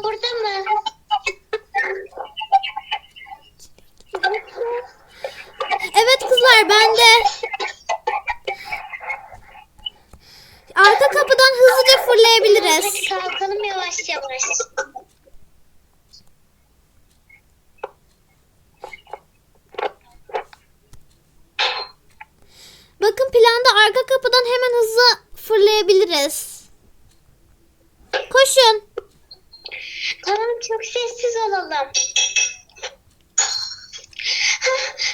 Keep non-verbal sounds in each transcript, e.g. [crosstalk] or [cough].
Babam burada mı? Evet kızlar ben de. Arka kapıdan hızlıca fırlayabiliriz. Hadi kalkalım yavaş yavaş.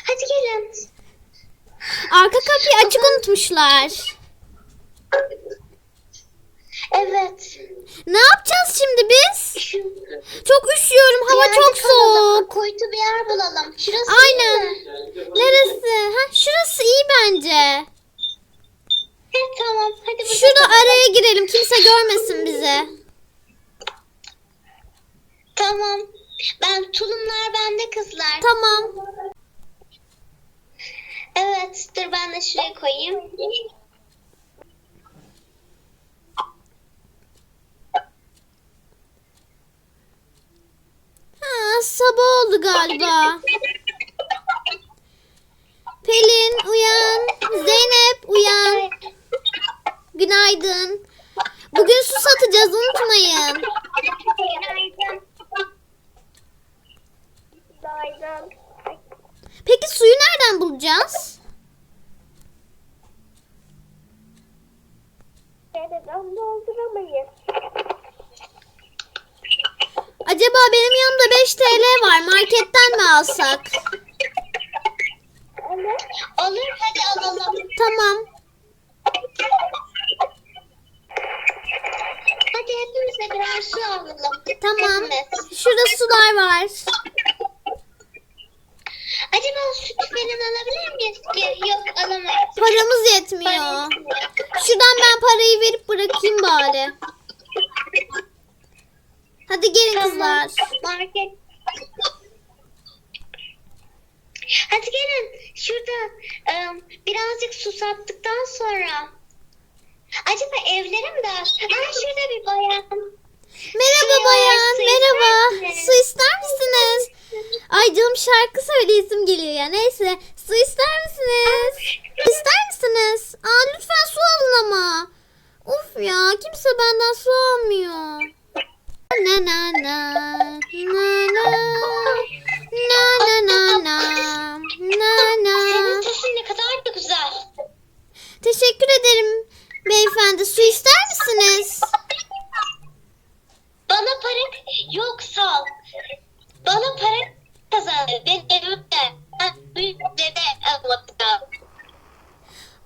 Hadi gelin. Arka kapıyı açık unutmuşlar. Evet. Ne yapacağız şimdi biz? Çok üşüyorum. Hava bir çok soğuk. Kuytu bir yer bulalım. Şurası Aynen. iyi mi? Neresi? Ha, şurası iyi bence. He, tamam. Hadi burada Şurada kalalım. araya girelim. Kimse görmesin bizi. Tamam. Ben tulumlar bende kızlar. Tamam. Evet. Dur ben de şuraya koyayım. Ha, sabah oldu galiba. Pelin uyan. Zeynep uyan. Günaydın. Bugün su satacağız unutmayın. Günaydın. Günaydın. Peki suyu nereden bulacağız? Dolduramayız? Acaba benim yanımda 5 TL var. Marketten mi alsak? Olur. Olur hadi alalım. Tamam. Hadi hepimize birer su alalım. Tamam. Hepimiz. Şurada sular var. Acaba süt falan alabilir miyiz ki? Yok alamayız. Paramız yetmiyor. Şuradan ben parayı verip bırakayım bari. Hadi gelin kızlar. Market. Hadi gelin. Şurada ım, birazcık su sattıktan sonra. Acaba evlere mi daha? Aa şurada bir bayan. Merhaba Suyu bayan, merhaba. Su ister misiniz? bayıldığım şarkı söyleyesim geliyor ya. Neyse su ister misiniz? İster misiniz? Aa lütfen su alın ama. Of ya kimse benden su almıyor. Na na na na na na na na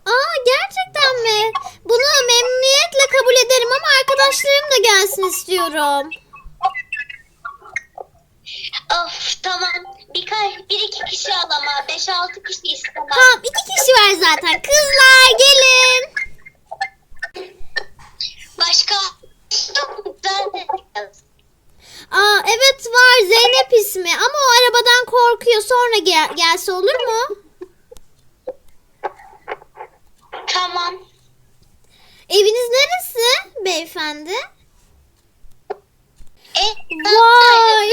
Aa gerçekten mi? Bunu memnuniyetle kabul ederim ama arkadaşlarım da gelsin istiyorum. Of tamam. Birkaç, bir iki kişi al ama. Beş altı kişi istemem. Tamam iki kişi var zaten. Kızlar gelin. Başka çok güzel Aa evet var Zeynep ismi ama o arabadan korkuyor. Sonra gel- gelse olur mu? Tamam. Eviniz neresi beyefendi? E, Vay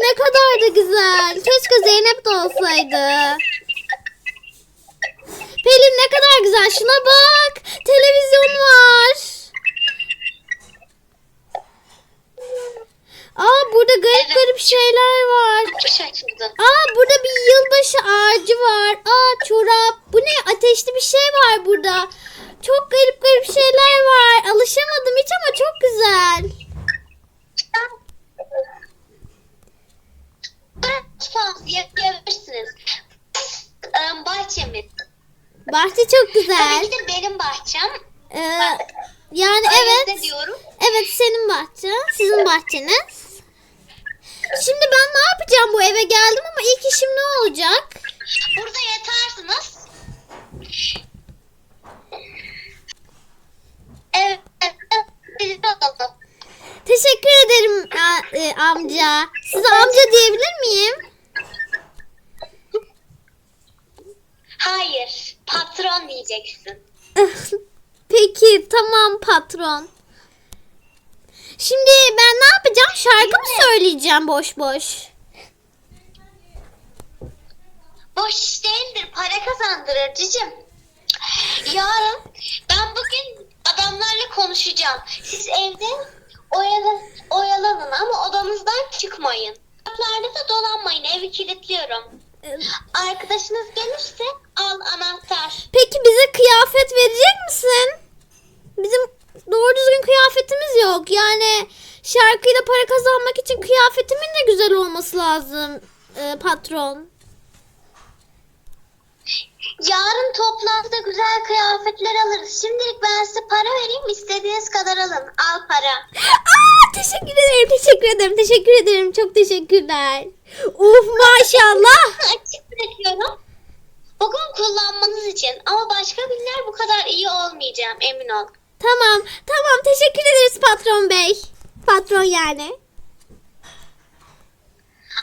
ne kadar da güzel. Keşke Zeynep de olsaydı. Pelin ne kadar güzel. Şuna bak. Televizyon var. Aa burada garip Evet. garip şeyler var. Aa burada bir yılbaşı ağacı var. Aa çorap. Bu ne? Ateşli bir şey var burada. Çok garip garip şeyler var. Alışamadım hiç ama çok güzel. Yapabilirsiniz. Bahçemiz. Bahçe çok güzel. Tabii ki de benim bahçem. Ee, yani evet. diyorum. Evet senin bahçen. Sizin bahçeniz. Şimdi ben ne yapacağım bu eve geldim ama ilk işim ne olacak? Burada yatarsınız. Evet. Biz de alalım. Teşekkür ederim a- e, amca. Size amca diyebilir miyim? Hayır. Patron diyeceksin. [laughs] Peki tamam patron. Şimdi ben ne yapacağım? Şarkı mı söyleyeceğim boş boş? Boş iş değildir. Para kazandırır cicim. Yarın ben bugün adamlarla konuşacağım. Siz evde oyalan, oyalanın ama odanızdan çıkmayın. Kapılarda da dolanmayın. Evi kilitliyorum. Arkadaşınız gelirse al anahtar. Peki bize kıyafet verecek misin? Bizim doğru düzgün kıyafetimiz yok. Yani şarkıyla para kazanmak için kıyafetimin de güzel olması lazım e, patron. Yarın toplantıda güzel kıyafetler alırız. Şimdilik ben vereyim. istediğiniz kadar alın. Al para. Aa, teşekkür ederim, teşekkür ederim, teşekkür ederim. Çok teşekkürler. Uf maşallah. [laughs] Açık bırakıyorum. Bugün kullanmanız için ama başka günler bu kadar iyi olmayacağım emin ol. Tamam, tamam. Teşekkür ederiz patron bey. Patron yani.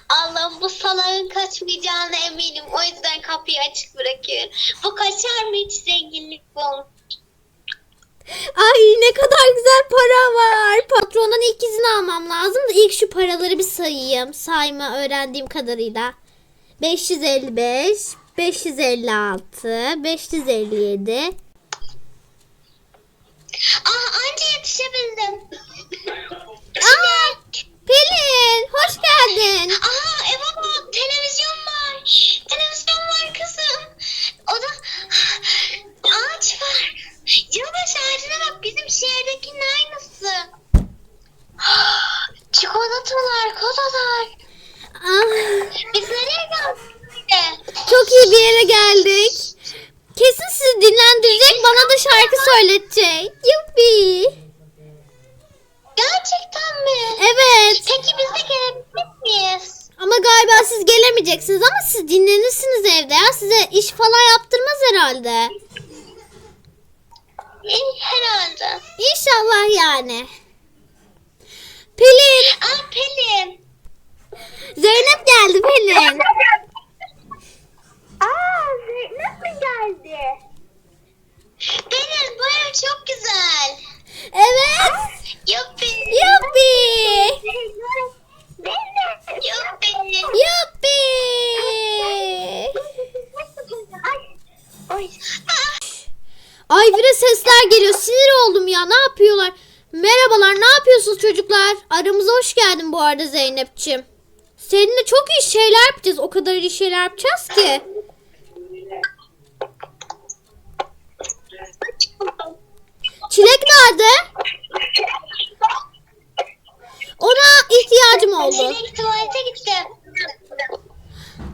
Allah'ım bu salağın kaçmayacağına eminim. O yüzden kapıyı açık bırakıyorum. Bu kaçar mı hiç zenginlik bu? Ay ne kadar güzel para var. Patrondan ilk izin almam lazım da ilk şu paraları bir sayayım. Sayma öğrendiğim kadarıyla. 555, 556, 557. Ah anca yetişebildim. Aa, Pelin hoş geldin. Aha eve bak televizyon var. Televizyon var kızım. O da ağaç var. Yılbaşı ağacına bak bizim şehirdekinin aynısı. Çikolatalar, kozalar. Ah, Biz nereye geldik? çok iyi bir yere geldik. Kesin sizi dinlendirecek bana da şarkı söyletecek. Yuppi. Gerçekten mi? Evet. Peki biz de gelebilir miyiz? Ama galiba siz gelemeyeceksiniz ama siz dinlenirsiniz evde ya. Size iş falan yaptırmaz herhalde. İyi, herhalde. İnşallah yani. Pelin. Aa Pelin. Zeynep geldi Pelin. Aa Zeynep mi geldi? Pelin bu ev çok güzel. Evet. Yuppi. Yuppi. Zeynep. Yuppi. Yuppi. Ay. Bir sesler geliyor. Sinir oldum ya. Ne yapıyorlar? Merhabalar. Ne yapıyorsunuz çocuklar? Aramıza hoş geldin bu arada Zeynep'ciğim. Seninle çok iyi şeyler yapacağız. O kadar iyi şeyler yapacağız ki. Çilek nerede? Ona ihtiyacım oldu. Çilek tuvalete gitti.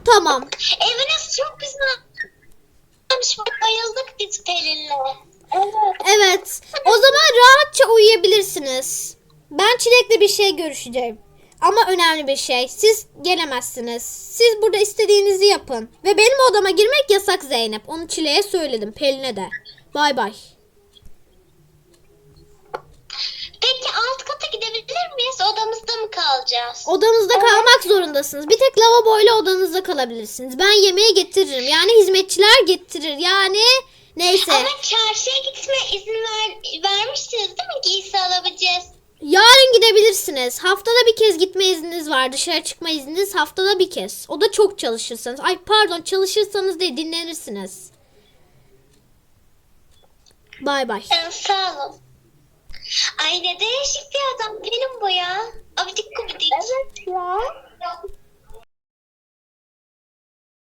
Tamam. Eviniz çok güzel. Bayıldık biz Pelin'le. Evet. Evet. O zaman rahatça uyuyabilirsiniz. Ben Çilek'le bir şey görüşeceğim. Ama önemli bir şey. Siz gelemezsiniz. Siz burada istediğinizi yapın. Ve benim odama girmek yasak Zeynep. Onu Çilek'e söyledim. Pelin'e de. Bay bay. Gidebilir miyiz? Odamızda mı kalacağız? Odanızda kalmak zorundasınız. Bir tek lavaboyla odanızda kalabilirsiniz. Ben yemeği getiririm. Yani hizmetçiler getirir. Yani neyse. Ama çarşıya gitme izin ver, vermiştiniz değil mi? Giysi alabileceğiz. Yarın gidebilirsiniz. Haftada bir kez gitme izniniz var. Dışarı çıkma izniniz haftada bir kez. O da çok çalışırsanız. Ay pardon çalışırsanız değil dinlenirsiniz. Bay bay. Ee, sağ olun. Ay ne değişik bir adam benim bu ya. Abidik gubidik. Evet ya.